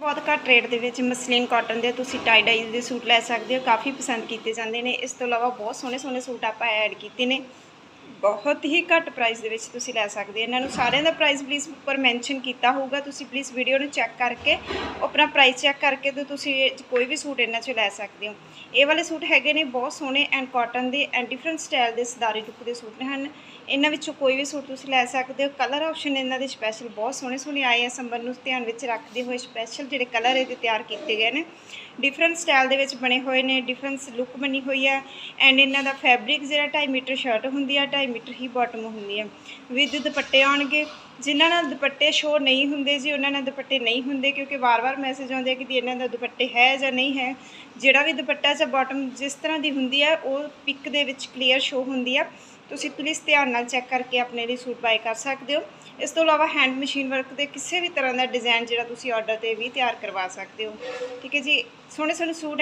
ਬਹੁਤ ਘੱਟ ਰੇਟ ਦੇ ਵਿੱਚ ਮਸਲੀਨ ਕਾਟਨ ਦੇ ਤੁਸੀਂ ਟਾਈ ਡਾਈ ਦੇ ਸੂਟ ਲੈ ਸਕਦੇ ਹੋ, ਕਾਫੀ ਪਸੰਦ ਕੀਤੇ ਜਾਂਦੇ ਨੇ। ਇਸ ਤੋਂ ਇਲਾਵਾ ਬਹੁਤ ਸੋਹਣੇ ਸੋਹਣੇ ਸੂਟ ਆਪਾਂ ਐਡ ਕੀਤੇ ਨੇ। ਬਹੁਤ ਹੀ ਘੱਟ ਪ੍ਰਾਈਸ ਦੇ ਵਿੱਚ ਤੁਸੀਂ ਲੈ ਸਕਦੇ ਹੋ। ਇਹਨਾਂ ਨੂੰ ਸਾਰਿਆਂ ਦਾ ਪ੍ਰਾਈਸ ਪਲੀਜ਼ ਉੱਪਰ ਮੈਂਸ਼ਨ ਕੀਤਾ ਹੋਊਗਾ। ਤੁਸੀਂ ਪਲੀਜ਼ ਵੀਡੀਓ ਨੂੰ ਚੈੱਕ ਕਰਕੇ, ਆਪਣਾ ਪ੍ਰਾਈਸ ਚੈੱਕ ਕਰਕੇ ਤੇ ਤੁਸੀਂ ਕੋਈ ਵੀ ਸੂਟ ਇਹਨਾਂ 'ਚੋਂ ਲੈ ਸਕਦੇ ਹੋ। ਇਹ ਵਾਲੇ ਸੂਟ ਹੈਗੇ ਨੇ ਬਹੁਤ ਸੋਹਣੇ ਐਂਡ ਕਾਟਨ ਦੇ ਐਂਡ ਡਿਫਰੈਂਟ ਸਟਾਈਲ ਦੇ ਸਦਾਰੀ ਲੁੱਕ ਦੇ ਸੂਟ ਹਨ। ਇਹਨਾਂ ਵਿੱਚੋਂ ਕੋਈ ਵੀ ਸੂਟ ਤੁਸੀਂ ਲੈ ਸਕਦੇ ਹੋ। ਕਲਰ ਆਪਸ਼ਨ ਇਹਨਾਂ ਦੇ ਸਪੈਸ਼ਲ ਬਹੁਤ ਸੋਹਣੇ ਸੋਹਣੇ ਆਏ ਆ। ਸੰਬੰਧ ਨੂੰ ਧਿਆਨ ਵਿੱਚ ਰੱਖਦੇ ਹੋਏ ਸਪੈਸ਼ਲ ਜਿਹੜੇ ਕਲਰ ਇਹਦੇ ਤਿਆਰ ਕੀਤੇ ਗਏ ਨੇ। ਡਿਫਰੈਂਟ ਸਟਾਈਲ ਦੇ ਵਿੱਚ ਬਣੇ ਹੋਏ ਨੇ ਡਿਫਰੈਂਸ ਲੁੱਕ ਬਣੀ ਹੋਈ ਹੈ ਐਂਡ ਇਹਨਾਂ ਦਾ ਫੈਬਰਿਕ ਜਿਹੜਾ 2.5 ਮੀਟਰ ਸ਼ਰਟ ਹੁੰਦੀ ਹੈ 2.5 ਮੀਟਰ ਹੀ ਬਾਟਮ ਹੁੰਦੀ ਹੈ ਵਿਦ ਦੁਪੱਟੇ ਆਉਣਗੇ। ਜਿਨ੍ਹਾਂ ਨਾਲ ਦੁਪੱਟੇ ਸ਼ੋ ਨਹੀਂ ਹੁੰਦੇ ਜੀ, ਉਹਨਾਂ ਨਾਲ ਦੁਪੱਟੇ ਨਹੀਂ ਹੁੰਦੇ, ਕਿਉਂਕਿ ਵਾਰ-ਵਾਰ ਮੈਸੇਜ ਆਉਂਦੇ ਆ ਕਿ ਵੀ ਇਹਨਾਂ ਦਾ ਦੁਪੱਟੇ ਹੈ ਜਾਂ ਨਹੀਂ ਹੈ। ਜਿਹੜਾ ਵੀ ਦੁਪੱਟਾ ਜਾਂ ਬਾਟਮ ਜਿਸ ਤਰ੍ਹਾਂ ਦੀ ਹੁੰਦੀ ਹੈ ਉਹ ਪਿਕ ਦੇ ਵਿੱਚ ਕਲੀਅਰ ਸ਼ੋ ਹੁੰਦੀ ਆ। ਤੁਸੀਂ ਪਲੀਜ਼ ਧਿਆਨ ਨਾਲ ਚੈੱਕ ਕਰਕੇ ਆਪਣੇ ਲਈ ਸੂਟ ਬਾਏ ਕਰ ਸਕਦੇ ਹੋ। ਇਸ ਤੋਂ ਇਲਾਵਾ ਹੈਂਡ ਮਸ਼ੀਨ ਵਰਕ ਦੇ ਕਿਸੇ ਵੀ ਤਰ੍ਹਾਂ ਦਾ ਡਿਜ਼ਾਈਨ ਜਿਹੜਾ ਤੁਸੀਂ ਆਰਡਰ ਤੇ ਵੀ ਤਿਆਰ ਕਰਵਾ ਸਕਦੇ ਹੋ। ਠੀਕ ਹੈ ਜੀ? ਸੋਹਣੇ ਸੋਹਣੇ ਸੂਟ